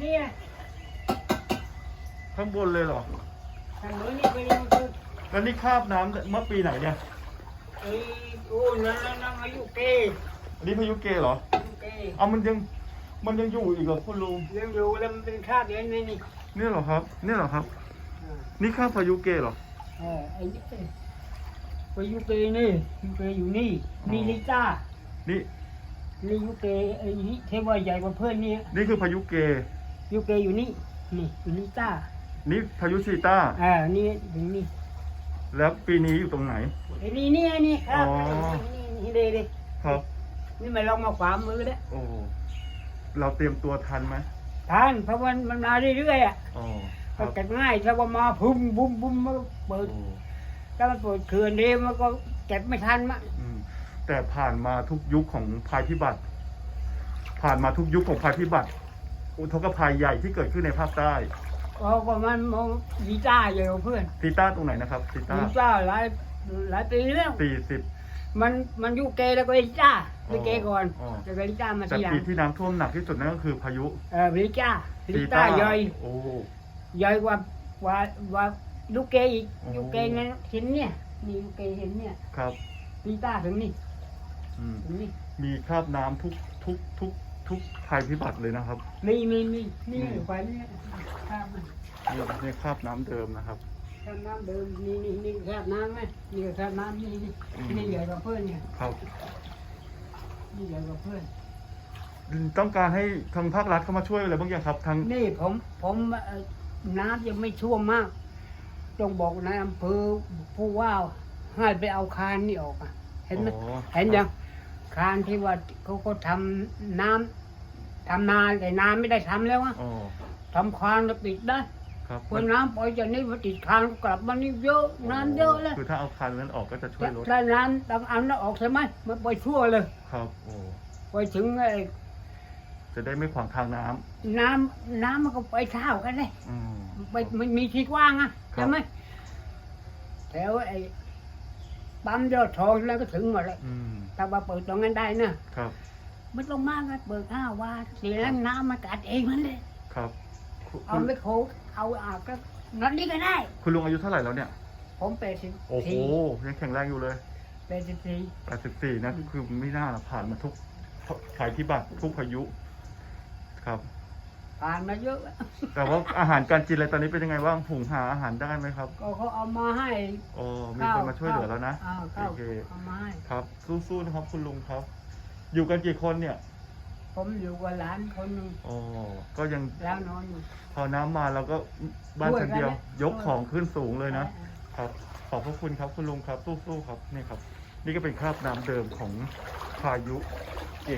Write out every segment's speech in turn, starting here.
เนี่ยข้างบนเลยเหรอทางโน้นนี่ไปยังคือแล้วนี่คราบน้ำเมื่อปีไหนเนี่ย ไอ้โอ้นั่นนั่นนั่นอายุเกย์อันนี้พายุเกเหรอ อายุเกย์เอามันยังมันยังอยู่อีกเหรอคุณลุงยังอยู่แล้วมันเป็นคราบอย่างนี้นี่เนี่ยเหรอครับ เนี่ยเหรอครับ อ่านี่คราบพายุเกเหรอ เออไอ้นี่ไปยูเกย์นี่ยูเกย์อยู่นี่นี่ลิต้านี่ นี่ยูเกย์ไอ้นี่เทว่าใหญ่กว่าเพื่อนนี่นี่คือพายุเก ยูเกย์อยู่นี่นี่ลิต้านี่พายุชีต้าอ่านี่ถึงนี่แล้วปีนี้อยู่ตรงไหนไอ้นี่นี่ไอ้นี่ครับอ๋อนี่นี่เด็ดครับ นี่มาลองมาขวามือแล้วโอ้เราเตรียมตัวทันไหมทานเพราะมันมันมาเรื่อยๆอะอ๋อคมัรันบเก็บง่ายถ้าว่ามาพุ่มบุ้มบุ้มมันก็เปิดโอ้ถ้ามันเปิดเขื่อนเดียวมันก็เก็บไม่ทันมั้งอืมแต่ผ่านมาทุกยุคของภัยพิบัติ ผ่านมาทุกยุคของภัยพิบัติ อุทกภัยใหญ่ที่เกิดขึ้นในภาคใต้เพราะว่ามันมองลีต้าใหญ่กว่าเพื่อนซีต้าตรงไหนนะครับซีต้าลีต้าหลายหลายปีแล้วสี่สิบมันมันอยูเกแล้วก็ลีต้าลีเกก่อนอ๋อแล้วก็ลีต้ามาแต่ทีหลังปีที่น้ำท่วมหนักที่สุดนั่นก็คือพายุเออลีต้าลีต้าใหญ่โอ้ใหญ่กว่ากว่าว่าลูกเกอีกโอ้ลูกเกนั้นเห็นเนี่ยนี่ลูกเกเห็นเนี่ยครับลีต้าถึงนี่อืมถึงนี่มีคราบน้ำทุกทุกทุก ทุกภัยพิบัติเลยนะครับ มีมีมีนี่ไฟนี่ครับนี่นี่คราบน้ำเดิมนะครับแค่น้ำเดิมนี่นี่นี่แค่น้ำไหมนี่แค่น้ำนี่นี่นี่ใหญ่กว่าเพื่อนเนี่ยครับนี่ใหญ่กว่าเพื่อน ต้องการให้ทางภาครัฐเข้ามาช่วยอะไรบ้างยังครับทางนี่ผมผมเอ่อน้ำยังไม่ท่วมมาก ต้องบอกนายอำเภอผู้ว่าให้ไปเอาคานนี่ออกอะเห็นไหมอ๋อเห็นยัง คานที่ว่าเขาก็ทำน้ำทำนาแต่นาไม่ได้ทำแล้วอะอ๋อทำคานแล้วปิดได้ครับพอน้ำปล่อยจากนี้พอติดคานก็กลับมานี่เยอะน้ำเยอะแล้วคือถ้าเอาคันนั้นออกก็จะช่วยลดถ้าน้ำต้องเอาน้ำออกใช่ไหมมันไปทั่วเลยครับโอ้ไปถึงไอ้จะได้ไม่ขวางทางน้ำน้ำน้ำมันก็ไปเท่ากันเลย อืม ไปมันมีที่กว้างอะครับ ใช่ไหมแถวไอ้ ปั๊มยอดทองแล้วก็ถึงหมดเลยอืมถ้าว่าเปิดตรงนั้นได้นะครับ ไม่ต้องมากนะเปิดห้าว่าเสียแล้วน้ำมันกัดเองมันเลยครับคุณเอาไม่โคเอาอาบก็นอนนี่ก็ได้ คุณลุงอายุเท่าไหร่แล้วเนี่ย ผมเป็นสิบโอ้โห สี่ยังแข็งแรงอยู่เลยเป็นสิบสี่ 84นะคือไม่น่าผ่านมาทุกภัยพิบัติทุกพายุ ครับ ผ่านมาเยอะแต่ว่าอาหารการกินอะไรตอนนี้เป็นยังไงบ้างหุงหาอาหารได้ไหมครับก็เขาเอามาให้โอ้มีคนมาช่วยเหลือแล้วนะอ่าข้าวโอเคเอามาให้ครับ สู้ๆนะครับคุณลุงครับ อยู่กันกี่คนเนี่ยผมอยู่กับหลานคนหนึ่งอ๋อก็ยังแล้วนอนอยู่ พอน้ำมาเราก็บ้านชั้นเดียว ช่วยกันนะ ยกของขึ้นสูงเลยนะครับ ขอบพระคุณครับคุณลุงครับสู้ๆครับนี่ครับ นี่ก็เป็นคราบน้ำเดิมของพายุเก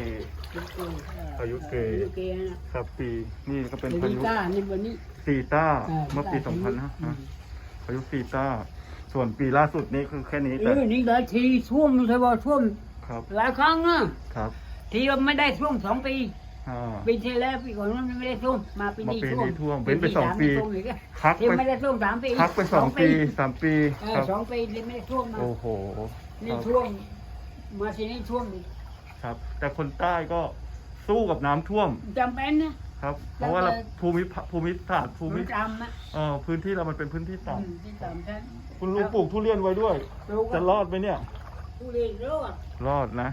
พายุเกพายุเกนะครับปีนี่ก็เป็นเป็นพาลิยุต้านี่วันนี้ซีต้าอ่าเมื่อปีซีต้า2000นะอืมพายุซีต้า ส่วนปีล่าสุดนี้คือแค่นี้เอแต่อนี่หลายทีท่วมใช่ป่ะท่วมครับหลายครั้งนะครับ ทีเราไม่ได้ท่วมสองปีอ่าปีที่แล้วปีก่อนนั้นไม่ได้ท่วมมาปีนี้มาปีท่วมนี้ท่วมเว้นไปสองปีที่ามม่ท่วมอีกอะพักที่ไปไม่ได้ท่วมสามปีพักไปสองปีสามปีเออครับสองปีที่ไม่ได้ท่วมมาโอ้โหค นี่รับท่วม มาทีนี้ท่วมอีกครับ แต่คนใต้ก็สู้กับน้ำท่วมจำเป็นนะ ครับ เพราะว่าเราภูมิภาภูมิศาสตร์ภูผมิมจำนะเอ่อพื้นที่เรามันเป็นพื้นที่อืต่มที่จำฉันำคุณลุงปลูกทุเรียนไว้ด้วยรู้จะรอดไหมเนี่ย ทุเรียนรอดรอดนะ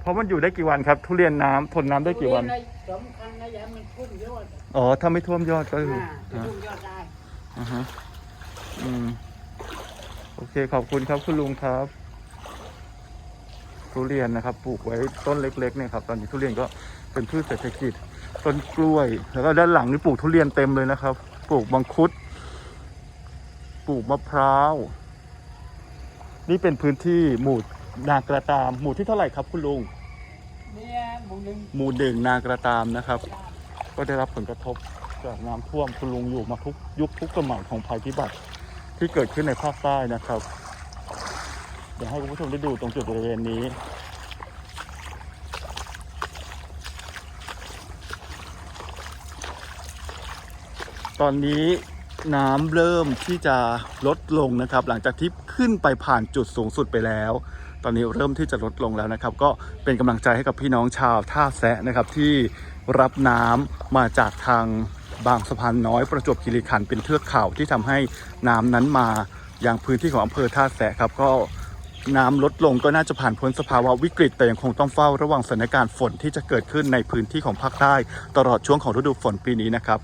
เพราะมันอยู่ได้กี่วันครับ ทุเรียนน้ำทนน้ำได้กี่วัน ทุเรียสำคัญนะอย่าให้มันพุ่งยอดอ๋อ ถ้าไม่ท่วมยอดก็คืออ่าอ่าพุ่งยอดได้อ่าฮะอืม โอเค ขอบคุณครับ คุณลุงครับ ทุเรียนนะครับ ปลูกไว้ต้นเล็กๆเนี่ยครับ ตอนนี้ทุเรียนก็เป็นพืชเศรษฐกิจ ต้นกล้วย แล้วก็ด้านหลังนี่ปลูกทุเรียนเต็มเลยนะครับ ปลูกมังคุด ปลูกมะพร้าว นี่เป็นพื้นที่หมู่นากระตาม หมู่ที่เท่าไหร่ครับคุณลุง เนี่ยหมูหนึ่งหมู่หนึ่งนากระตามนะครับ ก็ได้รับผลกระทบจากน้ำท่วมคุณลุงอยู่มาทุกยุคทุกสมัยของภัยพิบัติที่เกิดขึ้นในภาคใต้นะครับ เดี๋ยวให้คุณผู้ชมได้ดูตรงจุดบริเวณนี้ ตอนนี้น้ำเริ่มที่จะลดลงนะครับ หลังจากที่ขึ้นไปผ่านจุดสูงสุดไปแล้ว ตอนนี้เริ่มที่จะลดลงแล้วนะครับ ก็เป็นกำลังใจให้กับพี่น้องชาวท่าแซะนะครับที่รับน้ำมาจากทางบางสะพานน้อยประจวบคีรีขันธ์เป็นเทือกเขาที่ทำให้น้ำนั้นมาอยังพื้นที่ของอำเภอท่าแสะครับก็ น้ำลดลงก็น่าจะผ่านพ้นสภาวะวิกฤต แต่ยังคงต้องเฝ้าระวังสถานการณ์ฝนที่จะเกิดขึ้นในพื้นที่ของภาคใต้ ตลอดช่วงของฤดูฝนปีนี้นะครับ